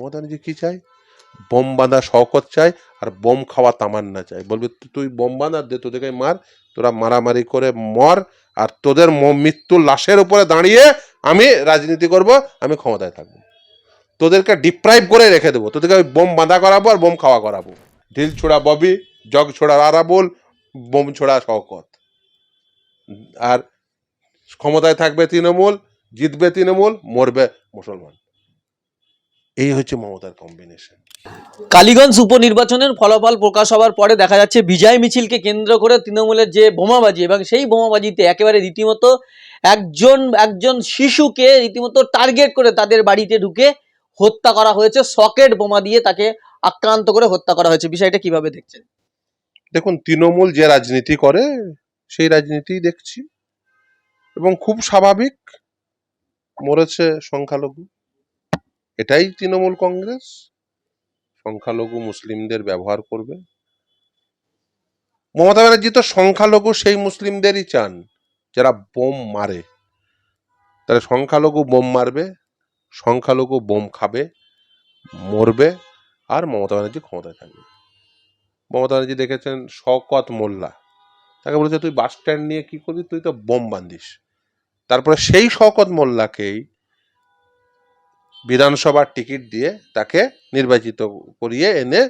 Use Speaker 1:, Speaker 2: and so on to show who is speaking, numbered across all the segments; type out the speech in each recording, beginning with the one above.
Speaker 1: মমতা কি চাই বোম বাঁধা শওকত চাই আর বোম খাওয়া তামান্না চাই বলবে, তুই বোম বাঁধা দে, তোদেরকে মার। তোরা মারামারি করে মর আর তোদের ম- মৃত্যুর লাশের উপরে দাঁড়িয়ে আমি রাজনীতি করব, আমি ক্ষমতায় থাকব। তোদেরকে ডিপ্রাইভ করে রেখে দেবো। তোদেরকে আমি বোম বাঁধা করাবো আর বোম খাওয়া করাবো। ঢিল ছোড়া ববি, জগ ছোড়া আরাবুল বোম ছোড়া শওকত। আর ক্ষমতায় থাকবে তৃণমূল, জিতবে তৃণমূল, মরবে মুসলমান। এই হচ্ছে মমতার কম্বিনেশন
Speaker 2: কালীগঞ্জ উপনির্বাচনের ফলাফল প্রকাশ হওয়ার পরে দেখা যাচ্ছে বিজয় মিছিলকে কেন্দ্র করে তৃণমূলের যে বোমাবাজি এবং সেই বোমাবাজিতে একেবারে রীতিমতো একজন একজন শিশুকে রীতিমতো টার্গেট করে তাদের বাড়িতে ঢুকে হত্যা করা হয়েছে সকেট বোমা দিয়ে তাকে আক্রান্ত করে হত্যা করা হয়েছে। বিষয়টা কীভাবে দেখছেন?
Speaker 1: দেখুন তৃণমূল যে রাজনীতি করে সেই রাজনীতি দেখছি। এবং খুব স্বাভাবিক মরেছে সংখ্যালঘু। এটাই তৃণমূল কংগ্রেস। সংখ্যালঘু মুসলিমদের ব্যবহার করবে। মমতা ব্যানার্জি তো সংখ্যালঘু, সেই মুসলিমদেরই চান, যারা বোম মারে। তাহলে সংখ্যালঘু বোম মারবে, সংখ্যালঘু বোম খাবে, মরবে, আর মমতা ব্যানার্জি ক্ষমতায় থাকবে। মমতা ব্যানার্জি দেখেছেন শওকত মোল্লা। তাকে বলেছে, তুই বাস স্ট্যান্ড নিয়ে কি করবি? তুই তো বোম বান্ধিস। তারপরে সেই শওকত মোল্লাকেই বিধানসভার টিকিট দিয়ে তাকে নির্বাচিত করিয়ে এনে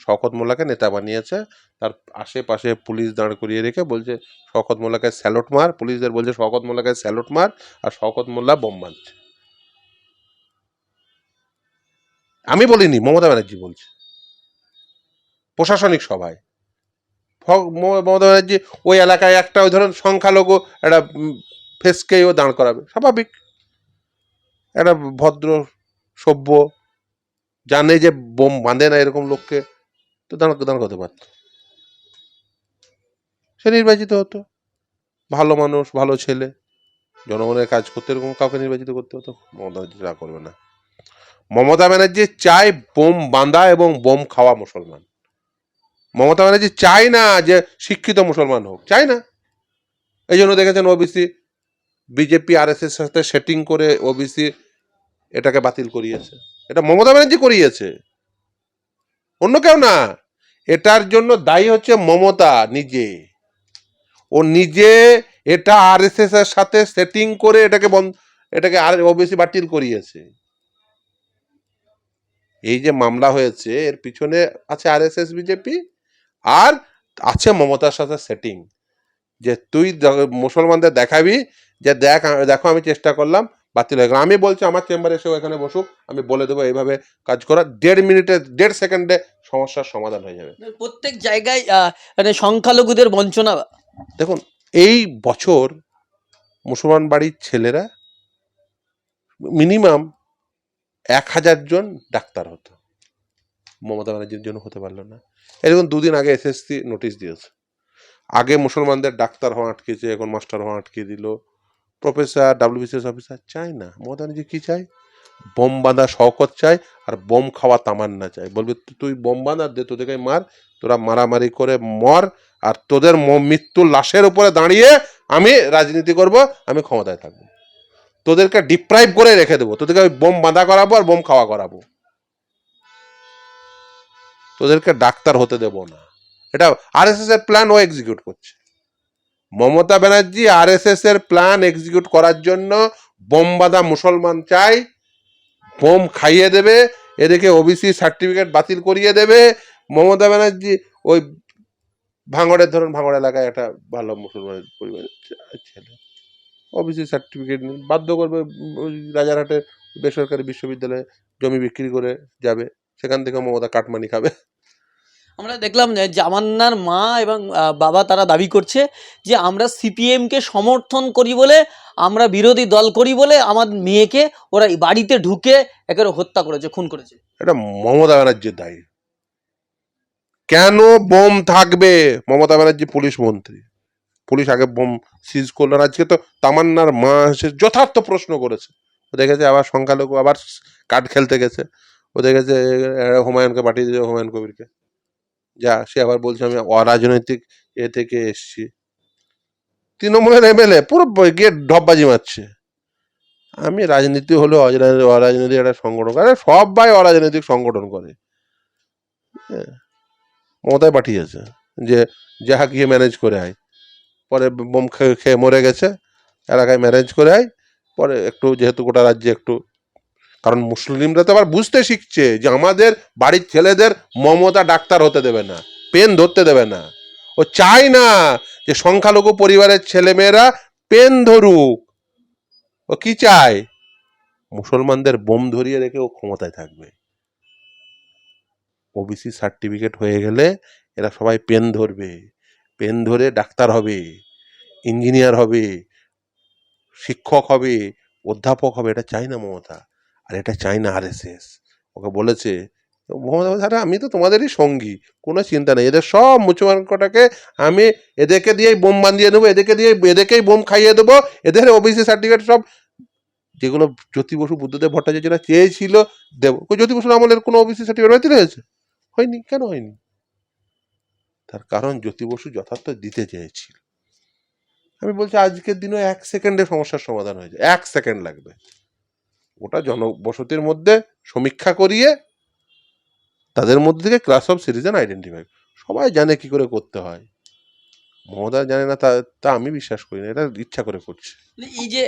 Speaker 1: শওকত মোল্লাকে নেতা বানিয়েছে। তার আশেপাশে পুলিশ দাঁড় করিয়ে রেখে বলছে, শওকত মোল্লাকে স্যালোট মার। পুলিশদের বলছে, শওকত মোল্লাকে স্যালোট মার আর শওকত মোল্লা বোম বাঁধছে আমি বলিনি, মমতা ব্যানার্জি বলছে। প্রশাসনিক সভায়। মমতা ব্যানার্জি ওই এলাকায় একটা ওই ধরুন সংখ্যালঘু, একটা ফেসকেও দাঁড় করাবে। স্বাভাবিক। একটা ভদ্র সভ্য, জানে যে বোম বাঁধে না এরকম লোককে, তো দাঁড় দাঁড় করতে পারত। সে নির্বাচিত হতো। ভালো মানুষ, ভালো ছেলে, জনগণের কাজ করতে, এরকম কাউকে নির্বাচিত করতে হতো, মমতা ব্যানার্জি তা করবে না। মমতা ব্যানার্জি চায় বোম বাঁধা এবং বোম খাওয়া মুসলমান। মমতা ব্যানার্জি চায় না যে শিক্ষিত মুসলমান হোক, চায় না। এই জন্য দেখেছেন ওবিসি বিজেপি আর এস এর সাথে সেটিং করে ওবিসি এটাকে বাতিল করিয়েছে। এটা মমতা ব্যানার্জি করিয়েছে। অন্য কেউ না। এটার জন্য দায়ী হচ্ছে মমতা নিজে। ও নিজে এটা আর এস এস এর সাথে সেটিং করে এটাকে বন্ধ, এটাকে আর ওবিসি বাতিল করিয়েছে। এই যে মামলা হয়েছে, এর পিছনে আছে আর এস এস বিজেপি আর আছে মমতার সাথে সেটিং যে তুই মুসলমানদের দেখাবি, যে দেখ, দেখো আমি চেষ্টা করলাম বাতিল হয়ে গেল। আমি বলছি আমার চেম্বারে এসেও এখানে বসুক আমি বলে দেবো এইভাবে কাজ করা দেড় মিনিটে দেড় সেকেন্ডে সমস্যার সমাধান হয়ে যাবে।
Speaker 2: প্রত্যেক জায়গায় মানে সংখ্যালঘুদের বঞ্চনা।
Speaker 1: দেখুন এই বছর মুসলমান বাড়ির ছেলেরা মিনিমাম এক হাজার জন ডাক্তার হতো। মমতা ব্যানার্জির জন্য হতে পারল না। এরকম দুদিন আগে এসএসসি নোটিশ দিয়েছে। আগে মুসলমানদের ডাক্তার হওয়া আটকেছে এখন মাস্টার হওয়া আটকে দিল। প্রফেসর ডাব্লিউবিসিএস অফিসার চাই না। মমতা কি চাই বোম বাঁধা শওকত চাই আর বোম খাওয়া তামান্না চাই বলবে তুই বোম বাঁধা, দে তোদেরকে মার, তোরা মারামারি করে মর আর তোদের ম- মৃত্যুর লাশের উপরে দাঁড়িয়ে আমি রাজনীতি করব, আমি ক্ষমতায় থাকব। তোদেরকে ডিপ্রাইভ করে রেখে দেবো। তোদেরকে আমি বোম বাঁধা করাবো আর বোম খাওয়া করাবো। তোদেরকে ডাক্তার হতে দেব না। এটা আরএসএস এর প্ল্যান ও এক্সিকিউট করছে। মমতা ব্যানার্জি আরএসএস এর প্ল্যান এক্সিকিউট করার জন্য বোম বাঁধা মুসলমান চাই, বোম খাইয়ে দেবে এদেরকে ওবিসি সার্টিফিকেট বাতিল করিয়ে দেবে। মমতা ব্যানার্জি ওই ভাঙড়ের, ধরুন ভাঙড় এলাকায় একটা ভালো মুসলমান পরিবারের ছেলে ওবিসি সার্টিফিকেট বাধ্য করবে রাজারহাটের বেসরকারি বিশ্ববিদ্যালয়ে জমি বিক্রি করে যাবে। সেখান থেকে মমতা কাটমানি খাবে।
Speaker 2: আমরা দেখলাম জামান্নার মা এবং বাবা তারা দাবি করছে যে আমরা সিপিএমকে সমর্থন করি বলে, আমরা বিরোধী দল করি বলে আমার মেয়েকে ওরা বাড়িতে ঢুকে একেবারে হত্যা করেছে, খুন করেছে।
Speaker 1: এটা মমতা ব্যানার্জির দায়ী। কেন বোম থাকবে? মমতা ব্যানার্জি পুলিশ মন্ত্রী। পুলিশ আগে বোম সিজ করলেন আজকে তো তামান্নার মা এসে যথার্থ প্রশ্ন করেছে। দেখেছে আবার সংখ্যালঘু আবার কাঠ খেলতে গেছে। ও দেখেছে হুমায়ুনকে পাঠিয়ে দিয়েছে হুমায়ুন কবিরকে। যা, সে আবার বলছে, আমি অরাজনৈতিক এ থেকে এসছি। তৃণমূলের এমএলএ পুরো গিয়ে ঢপবাজি মারছে। আমি রাজনীতি হলো অরাজনৈতিক একটা সংগঠন করে, সবাই অরাজনৈতিক সংগঠন করে। মমতায় পাঠিয়েছে যে যাহা গিয়ে ম্যানেজ করে আয়। পরে বোম খেয়ে মরে গেছে, এলাকায় ম্যানেজ করে আয়। পরে একটু, যেহেতু গোটা রাজ্যে একটু কারণ মুসলিমরা তো আবার বুঝতে শিখছে যে আমাদের বাড়ির ছেলেদের মমতা ডাক্তার হতে দেবে না, পেন ধরতে দেবে না। ও চায় না যে সংখ্যালঘু পরিবারের ছেলেমেয়েরা পেন ধরুক। ও কি চায়? মুসলমানদের বোম ধরিয়ে রেখে ও ক্ষমতায় থাকবে। ওবিসি সার্টিফিকেট হয়ে গেলে এরা সবাই পেন ধরবে। পেন ধরে ডাক্তার হবে ইঞ্জিনিয়ার হবে, শিক্ষক হবে, অধ্যাপক হবে, এটা চাই না মমতা। আর এটা চাই না আরএসএস। ওকে বলেছে মমতা বলছে, আরে আমি তো তোমাদেরই সঙ্গী কোনো চিন্তা নেই। এদের সব মুসলমান আমি এদেরকে দিয়েই বোম বাঁধিয়ে দেবো এদেরকে দিয়ে এদেরকেই বোম খাইয়ে দেবো। এদের ওবিসি সার্টিফিকেট সব যেগুলো জ্যোতি বসু বুদ্ধদেব ভট্টাচার্যরা চেয়েছিল দেব। জ্যোতি বসুর আমলের কোনো ওবিসি সার্টিফিকেট বাতিল হয়েছে? হয়নি কেন হয়নি? তার কারণ জ্যোতি বসু যথার্থ দিতে চেয়েছিল। আমি বলছি আজকের দিনও এক সেকেন্ডে সমস্যার সমাধান হয়েছে এক সেকেন্ড লাগবে। ওটা জনবসতির মধ্যে সমীক্ষা করিয়ে তাদের মধ্যে থেকে ক্লাস অফ সিটিজেন আইডেন্টিফাই সবাই জানে কি করে করতে হয়। মমতা জানে না তা তা আমি বিশ্বাস করি না, এটা ইচ্ছা করে করছে।
Speaker 2: মানে এই যে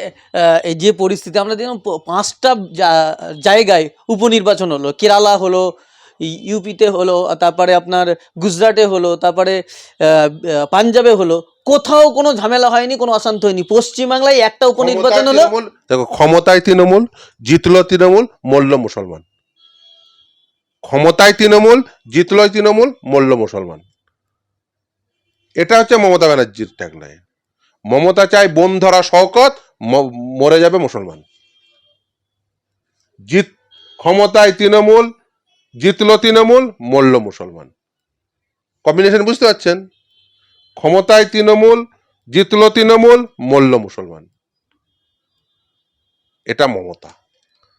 Speaker 2: এই যে পরিস্থিতি, আমরা দেখলাম পাঁচটা জায়গায় উপনির্বাচন হলো। কেরালা হলো ইউপিতে হলো তারপরে আপনার গুজরাটে হলো তারপরে পাঞ্জাবে হলো কোথাও কোনো ঝামেলা হয়নি কোনো অশান্ত হয়নি। পশ্চিমবাংলায় একটা উপনির্বাচন হলো।
Speaker 1: দেখো ক্ষমতায় তৃণমূল জিতলো তৃণমূল মল্ল মুসলমান। ক্ষমতায় তৃণমূল জিতলো তৃণমূল মল্ল মুসলমান। এটা হচ্ছে মমতা ব্যানার্জির ট্যাগলাইন। মমতা চায় বোন ধরা শওকত মরে যাবে মুসলমান। জিত ক্ষমতায় তৃণমূল জিতলো তৃণমূল মল্ল মুসলমান। কম্বিনেশন বুঝতে পারছেন? ক্ষমতায় তৃণমূল জিতল তৃণমূল মল্ল মুসলমান। এটা মমতা।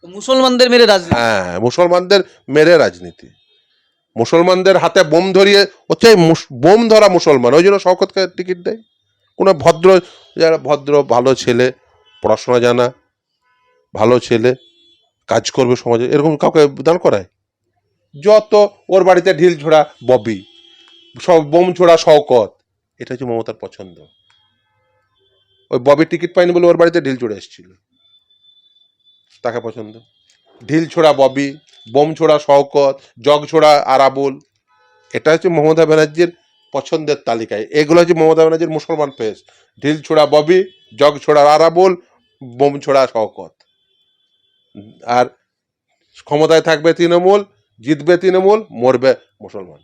Speaker 2: মুসলমানদের মেরে রাজনীতি।
Speaker 1: হ্যাঁ মুসলমানদের মেরে রাজনীতি। মুসলমানদের হাতে বোম ধরিয়ে হচ্ছে বোম ধরা মুসলমান। ওই জন্য শওকতকে টিকিট দেয়। কোনো ভদ্র যারা ভদ্র ভালো ছেলে পড়াশোনা জানা ভালো ছেলে কাজ করবে সমাজে এরকম কাউকে দাঁড় করায়? যত ওর বাড়িতে ঢিল ছোড়া ববি, সব বোম ছোড়া শওকত, এটা হচ্ছে মমতার পছন্দ। ওই ববি টিকিট পায়নি বলে ওর বাড়িতে ঢিল চড়ে এসেছিল। তাকে পছন্দ। ঢিল ছোড়া ববি, বোম ছোড়া শওকত, জগ ছোড়া আরাবুল, এটা হচ্ছে মমতা ব্যানার্জির পছন্দের তালিকায়। এগুলো হচ্ছে মমতা ব্যানার্জির মুসলমান পেশ ঢিল ছোড়া ববি, জগ ছোড়া আরাবুল, বোম ছোড়া শওকত। আর ক্ষমতায় থাকবে তৃণমূল জিতবে তৃণমূল মরবে মুসলমান।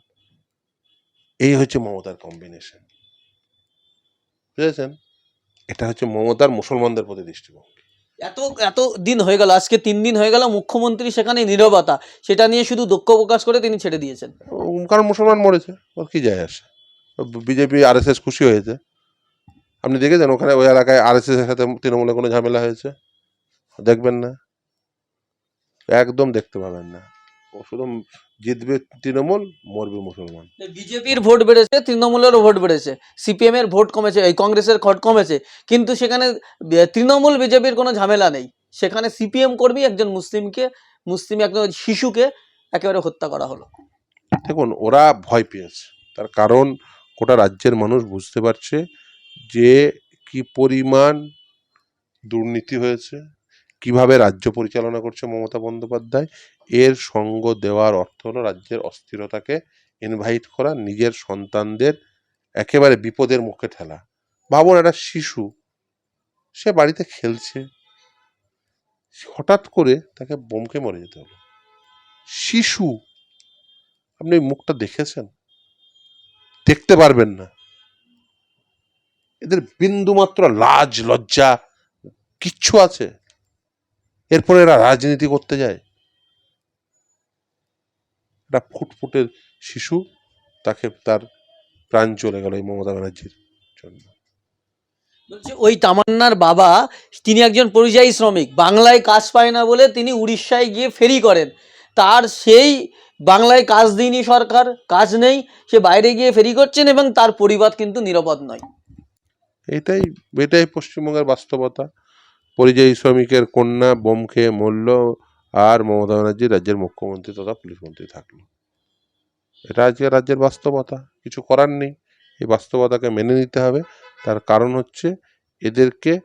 Speaker 1: এই হচ্ছে মমতার কম্বিনেশন বুঝেছেন? এটা হচ্ছে মমতার মুসলমানদের প্রতি দৃষ্টিভঙ্গি।
Speaker 2: এত এত দিন হয়ে গেল আজকে তিন দিন হয়ে গেল মুখ্যমন্ত্রী সেখানে নীরবতা। সেটা নিয়ে শুধু দুঃখ প্রকাশ করে তিনি ছেড়ে দিয়েছেন।
Speaker 1: কারণ মুসলমান মরেছে ওর কি যায় আসে? বিজেপি আর এস এস খুশি হয়েছে। আপনি দেখেছেন ওখানে ওই এলাকায় আর এস এর সাথে তৃণমূলের কোনো ঝামেলা হয়েছে? দেখবেন না। একদম দেখতে পাবেন না। শুধু জিতবে তৃণমূল মরবে মুসলমান।
Speaker 2: বিজেপির ভোট বেড়েছে তৃণমূলেরও ভোট বেড়েছে সিপিএম এর ভোট কমেছে এই কংগ্রেসের ভোট কমেছে কিন্তু সেখানে তৃণমূল বিজেপির কোনো ঝামেলা নেই। সেখানে সিপিএম কর্মী একজন মুসলিমকে মুসলিম একজন শিশুকে একেবারে হত্যা করা হলো।
Speaker 1: দেখুন ওরা ভয় পেয়েছে। তার কারণ গোটা রাজ্যের মানুষ বুঝতে পারছে যে কি পরিমাণ দুর্নীতি হয়েছে কীভাবে রাজ্য পরিচালনা করছে মমতা বন্দ্যোপাধ্যায়? এর সঙ্গ দেওয়ার অর্থ হলো রাজ্যের অস্থিরতাকে ইনভাইট করা, নিজের সন্তানদের একেবারে বিপদের মুখে ঠেলা। ভাবুন একটা শিশু, সে বাড়িতে খেলছে। হঠাৎ করে তাকে বোমকে মরে যেতে হলো। শিশু, আপনি মুখটা দেখেছেন? দেখতে পারবেন না। এদের বিন্দুমাত্র লাজ, লজ্জা, কিচ্ছু আছে? এরপরে এরা রাজনীতি করতে যায়। একটা ফুটফুটের শিশু তাকে তার প্রাণ চলে গেল এই মমতা ব্যানার্জির জন্য।
Speaker 2: বলছে ওই তামান্নার বাবা তিনি একজন পরিযায়ী শ্রমিক বাংলায় কাজ পায় না বলে তিনি উড়িষ্যায় গিয়ে ফেরি করেন। তার সেই বাংলায় কাজ দিইনি সরকার কাজ নেই সে বাইরে গিয়ে ফেরি করছেন এবং তার পরিবার কিন্তু নিরাপদ নয়।
Speaker 1: এটাই এটাই পশ্চিমবঙ্গের বাস্তবতা। পরিযায়ী শ্রমিকের কন্যা, বোম খেয়ে মরল আর মমতা ব্যানার্জি রাজ্যের মুখ্যমন্ত্রী তথা পুলিশ মন্ত্রী থাকল। এটা আজকে রাজ্যের বাস্তবতা, কিছু করার নেই। এই বাস্তবতাকে মেনে নিতে হবে। তার কারণ হচ্ছে এদেরকে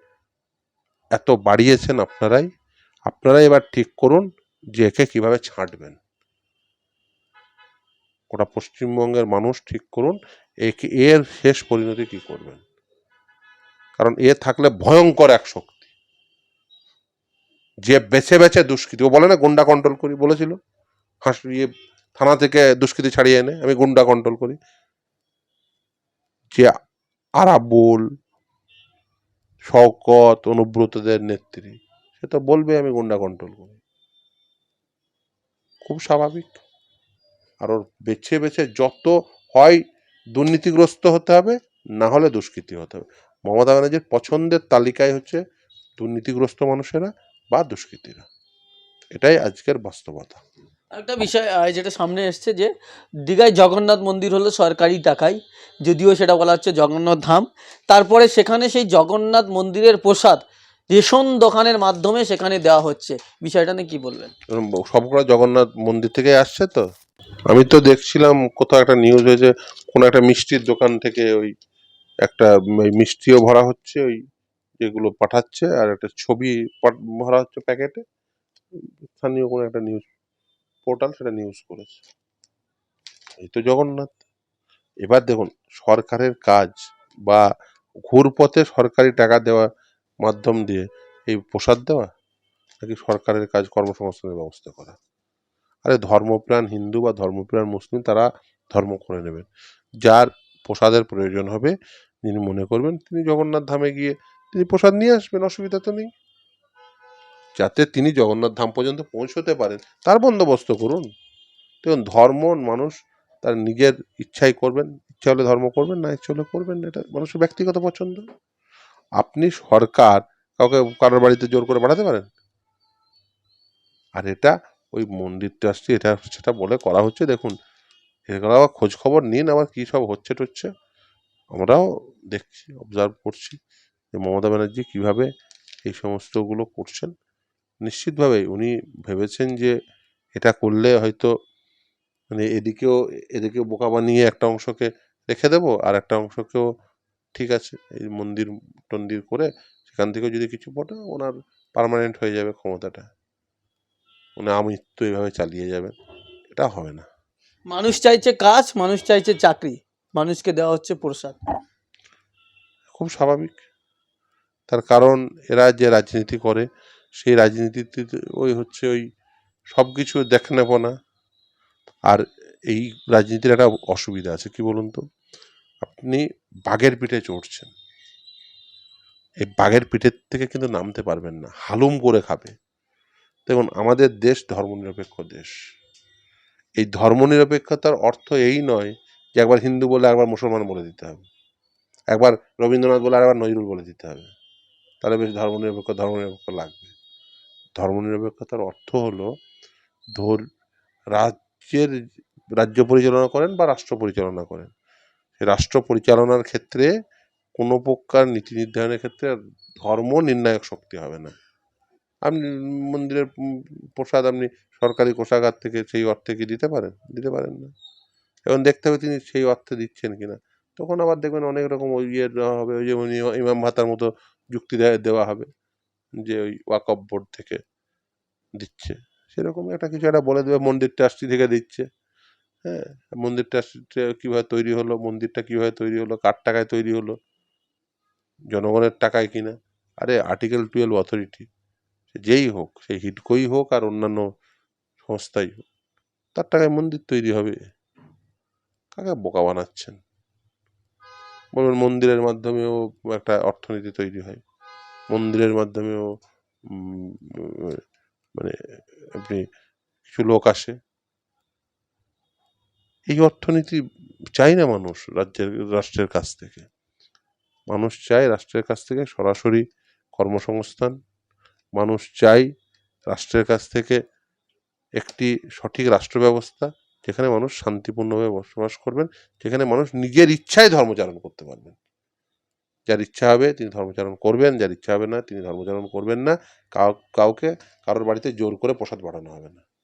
Speaker 1: এত বাড়িয়েছেন আপনারাই। আপনারাই এবার ঠিক করুন যে একে কীভাবে ছাঁটবেন। গোটা পশ্চিমবঙ্গের মানুষ ঠিক করুন একে এর শেষ পরিণতি কি করবেন। কারণ এ থাকলে ভয়ঙ্কর এক শক্তি। যে বেছে বেছে দুষ্কৃতি, ও বলে না গুন্ডা কন্ট্রোল করি বলেছিল? হাস ইয়ে থানা থেকে দুষ্কৃতি ছাড়িয়ে এনে আমি গুন্ডা কন্ট্রোল করি। যে আরাবুল, শওকত, অনুব্রতদের নেত্রী, সে তো বলবে আমি গুন্ডা কন্ট্রোল করি। খুব স্বাভাবিক। আর ওর বেছে বেছে যত হয় দুর্নীতিগ্রস্ত হতে হবে, না হলে দুষ্কৃতি হতে হবে। মমতা ব্যানার্জির পছন্দের তালিকায় হচ্ছে দুর্নীতিগ্রস্ত মানুষেরা বা দুষ্কৃতীরা। এটাই আজকের বাস্তবতা।
Speaker 2: একটা বিষয় যেটা সামনে এসছে যে দীঘায় জগন্নাথ মন্দির হলো সরকারি টাকায় যদিও সেটা বলা হচ্ছে জগন্নাথ ধাম। তারপরে সেখানে সেই জগন্নাথ মন্দিরের প্রসাদ রেশন দোকানের মাধ্যমে সেখানে দেওয়া হচ্ছে। বিষয়টা নিয়ে কি বলবেন?
Speaker 1: সবগুলো জগন্নাথ মন্দির থেকে আসছে তো? আমি তো দেখছিলাম কোথাও একটা নিউজ হয়েছে কোনো একটা মিষ্টির দোকান থেকে ওই একটা মিষ্টিও ভরা হচ্ছে ওই যেগুলো পাঠাচ্ছে আর একটা ছবি ভরা হচ্ছে প্যাকেটে স্থানীয় কোনো একটা নিউজ পোর্টাল সেটা নিউজ করেছে। এই তো জগন্নাথ। এবার দেখুন, সরকারের কাজ বা ঘুরপথে সরকারি টাকা দেওয়া মাধ্যম দিয়ে এই প্রসাদ দেওয়া নাকি সরকারের কাজ কর্মসংস্থানের ব্যবস্থা করা? আরে ধর্মপ্রাণ হিন্দু বা ধর্মপ্রাণ মুসলিম তারা ধর্ম করে নেবেন। যার প্রসাদের প্রয়োজন হবে যিনি মনে করবেন তিনি জগন্নাথ ধামে গিয়ে তিনি প্রসাদ নিয়ে আসবেন, অসুবিধা তো নেই। যাতে তিনি জগন্নাথ ধাম পর্যন্ত পৌঁছতে পারেন। তার বন্দোবস্ত করুন। দেখুন, ধর্ম, মানুষ, তার নিজের ইচ্ছাই করবেন। ইচ্ছা হলে ধর্ম করবেন, না ইচ্ছা হলে করবেন এটা মানুষের ব্যক্তিগত পছন্দ। আপনি সরকার, কাউকে কারোর বাড়িতে জোর করে পাঠাতে পারেন? আর এটা ওই মন্দির ট্রাস্টি এটা সেটা বলে করা হচ্ছে, দেখুন। এগুলো আবার খোঁজ খবর নিন, আবার কী সব হচ্ছে টচ্ছে আমরাও দেখছি অবজার্ভ করছি। যে মমতা ব্যানার্জি কীভাবে এই সমস্তগুলো করছেন নিশ্চিতভাবেই উনি ভেবেছেন যে এটা করলে হয়তো মানে এদিকেও এদিকে বোকা বানিয়ে একটা অংশকে রেখে দেবো আর একটা অংশকেও ঠিক আছে এই মন্দির টন্দির করে সেখান থেকেও যদি কিছু পড়ে ওনার পার্মানেন্ট হয়ে যাবে ক্ষমতাটা। উনি আমৃত্যু এইভাবে চালিয়ে যাবেন এটা হবে না।
Speaker 2: মানুষ চাইছে কাজ মানুষ চাইছে চাকরি মানুষকে দেওয়া হচ্ছে প্রসাদ।
Speaker 1: খুব স্বাভাবিক। তার কারণ এরা যে রাজনীতি করে, সেই রাজনীতিতে ওই হচ্ছে ওই সব কিছু দেখে নেব না। আর এই রাজনীতির একটা অসুবিধা আছে, কি বলুন তো? আপনি বাঘের পিঠে চড়ছেন। এই বাঘের পিঠের থেকে কিন্তু নামতে পারবেন না, হালুম করে খাবে। দেখুন, আমাদের দেশ ধর্মনিরপেক্ষ দেশ। এই ধর্মনিরপেক্ষতার অর্থ এই নয় যে একবার হিন্দু বলে একবার মুসলমান বলে দিতে হবে। একবার রবীন্দ্রনাথ বলে আরেকবার নজরুল বলে দিতে হবে। তাহলে বেশ ধর্মনিরপেক্ষ ধর্মনিরপেক্ষ লাগবে। ধর্মনিরপেক্ষতার অর্থ হলো, ধর, রাজ্যের রাজ্য পরিচালনা করেন বা রাষ্ট্র পরিচালনা করেন। রাষ্ট্র পরিচালনার ক্ষেত্রে কোনো প্রকার নীতি নির্ধারণের ক্ষেত্রে ধর্ম নির্ণায়ক শক্তি হবে না। আপনি মন্দিরের প্রসাদ আপনি সরকারি কোষাগার থেকে সেই অর্থে কি দিতে পারেন? দিতে পারেন না। এবং দেখতে হবে তিনি সেই অর্থে দিচ্ছেন কিনা। তখন আবার দেখবেন অনেক রকম ওই ইয়ে হবে, ওই ইমা- ইমাম ভাতার মতো যুক্তি দেওয়া হবে যে ওই ওয়াকফ বোর্ড থেকে দিচ্ছে। সেরকম একটা কিছু একটা বলে দেবে মন্দির ট্রাস্টি থেকে দিচ্ছে। হ্যাঁ মন্দির ট্রাস্টিটা কীভাবে তৈরি হলো, মন্দিরটা কীভাবে তৈরি হলো, কার টাকায় তৈরি হলো, জনগণের টাকায় কিনা। আরে আর্টিকেল টুয়েলভ অথরিটি যেই হোক সেই হিডকোই হোক আর অন্যান্য সংস্থাই হোক, তার টাকায় মন্দির তৈরি হবে। কাকে বোকা বানাচ্ছেন? বলবেন মন্দিরের মাধ্যমেও একটা অর্থনীতি তৈরি হয়। মন্দিরের মাধ্যমেও মানে আপনি কিছু লোক আসে। এই অর্থনীতি চাই না মানুষ রাজ্যের, রাষ্ট্রের কাছ থেকে। মানুষ চায় রাষ্ট্রের কাছ থেকে সরাসরি কর্মসংস্থান। মানুষ চাই রাষ্ট্রের কাছ থেকে একটি সঠিক রাষ্ট্র ব্যবস্থা যেখানে মানুষ শান্তিপূর্ণভাবে বসবাস করবেন, যেখানে মানুষ নিজের ইচ্ছায় ধর্মচারণ করতে পারবেন। যার ইচ্ছা হবে তিনি ধর্মচারণ করবেন, যার ইচ্ছা হবে না তিনি ধর্মচারণ করবেন না। কাউ, কাউকে, কারোর বাড়িতে জোর করে প্রসাদ বাড়ানো হবে না।